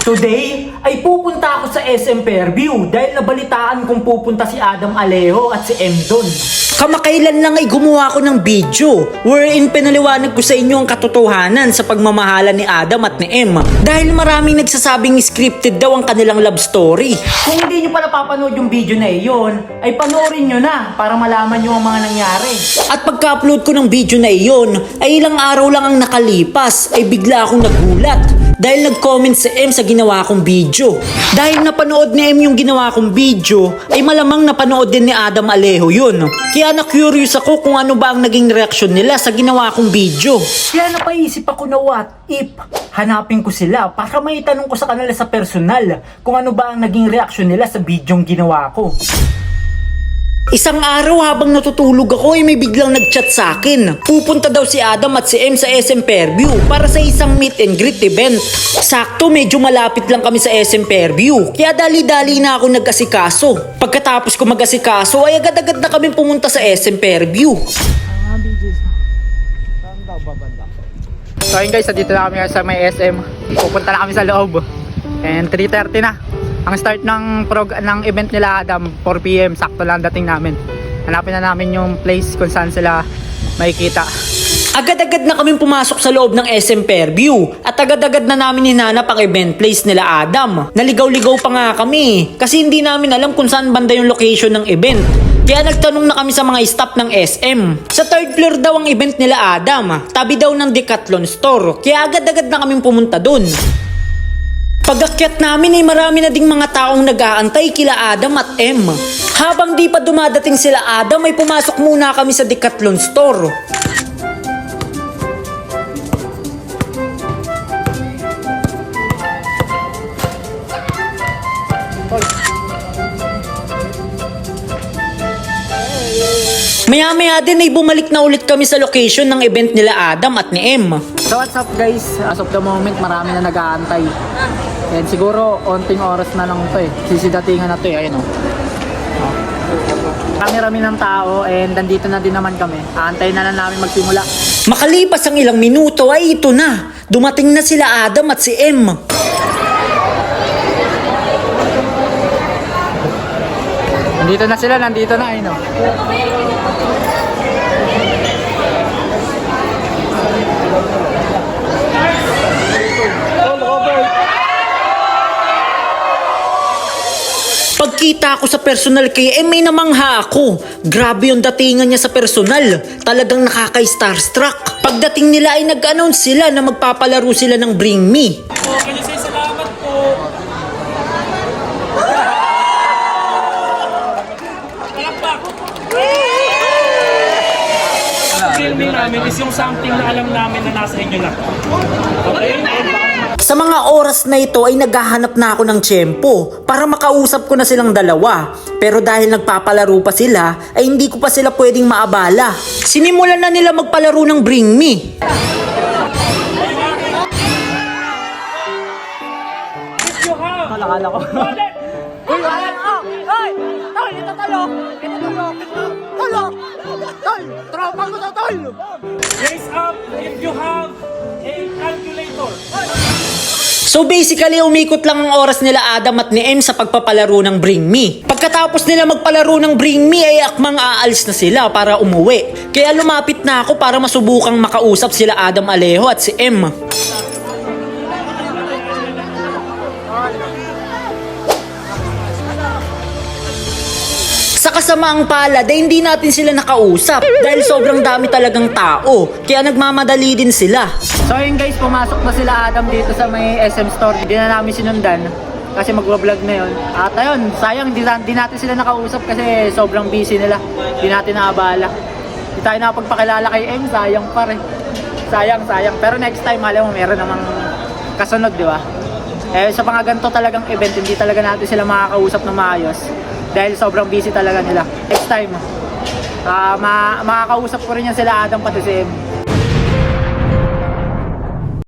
Today ay pupunta ako sa SM Fairview dahil nabalitaan kong pupunta si Adam Alejo at si M. Don. Kamakailan lang ay gumawa ako ng video wherein pinaliwanag ko sa inyo ang katotohanan sa pagmamahalan ni Adam at ni M. Dahil maraming nagsasabing scripted daw ang kanilang love story. Kung hindi nyo pa napapanood yung video na iyon, ay panoorin nyo na para malaman nyo ang mga nangyari. At pagka-upload ko ng video na iyon, ay ilang araw lang ang nakalipas ay bigla akong nagulat dahil nag-comment si M sa ginawa kong video. Dahil napanood ni M yung ginawa kong video, ay malamang napanood din ni Adam Alejo yun. Kaya na-curious ako kung ano ba ang naging reaksyon nila sa ginawa kong video. Kaya napaisip ako na what if hanapin ko sila para may tanong ko sa kanila sa personal kung ano ba ang naging reaksyon nila sa bidyong ginawa ko. Isang araw habang natutulog ako ay may biglang nagchat sa akin. Pupunta daw si Adam at si M sa SM Fairview para sa isang meet and greet event. Sakto medyo malapit lang kami sa SM Fairview. Kaya dali-dali na ako nag-asikaso. Pagkatapos ko mag-asikaso ay agad-agad na kami pumunta sa SM Fairview. So ayun guys, dito na kami sa may SM. Pupunta na kami sa loob. And 3.30 na. Ang start ng prog ng event nila Adam 4pm. Sakto lang dating namin. Hanapin na namin yung place kung saan sila makikita. Agad-agad na kami pumasok sa loob ng SM Fairview at agad-agad na namin hinanap ang event place nila Adam. Naligaw-ligaw pa nga kami kasi hindi namin alam kung saan banda yung location ng event. Kaya nagtanong na kami sa mga staff ng SM. Sa third floor daw ang event nila Adam. Tabi daw ng Decathlon store. Kaya agad-agad na kami pumunta dun. Pagakyat namin ay marami na ding mga taong nag-aantay kila Adam at M. Habang di pa dumadating sila Adam ay pumasok muna kami sa Decathlon store. Maya-maya din ay bumalik na ulit kami sa location ng event nila Adam at ni M. So what's up guys? As of the moment, marami na nag-aantay. And siguro, onting oras na lang to eh. Sisidatingan na to eh. Ayun oh. Oh. Rami-rami ng tao and nandito na din naman kami. Aantayin na lang namin magsimula. Makalipas ang ilang minuto ay ito na. Dumating na sila Adam at si M. Nandito na sila, nandito na ayun oh. Pagkita ko sa personal kay M ay namangha ako. Grabe yung datingan niya sa personal. Talagang nakaka-starstruck. Pagdating nila ay nag-announce sila na magpapalaro sila ng Bring Me. filming namin is yung something na alam namin na nasa inyo na. Okay? Sa mga oras na ito ay naghahanap na ako ng tiyempo para makausap ko na silang dalawa. Pero dahil nagpapalaro pa sila, ay hindi ko pa sila pwedeng maabala. Sinimulan na nila magpalaro ng Bring Me. Kalakala ko. Uy, wala ka! Hoy! Tol, ito talo! Ito talo! Talo! Tol! Tropa ko to, tol! Raise up if you have So basically, umikot lang ang oras nila Adam at ni M sa pagpapalaro ng Bring Me. Pagkatapos nila magpalaro ng Bring Me ay akmang aalis na sila para umuwi. Kaya lumapit na ako para masubukang makausap sila Adam Alejo at si M. Sa kasamaang palad ay hindi natin sila nakausap dahil sobrang dami talagang tao. Kaya nagmamadali din sila. So ayun guys, pumasok na sila Adam dito sa may SM store. Hindi na namin sinundan kasi magwa-vlog na yun. At ayun, sayang di natin sila nakausap kasi sobrang busy nila. Di natin naabala. Di tayo nakapagpakilala kay M, sayang pa rin. Sayang, sayang. Pero next time, alam mo, meron namang kasunod, di ba? Eh, sa mga ganito talagang event, hindi talaga natin sila makakausap na maayos. Dahil sobrang busy talaga nila. Next time, ah ma makakausap ko rin yan sila Adam pati si M.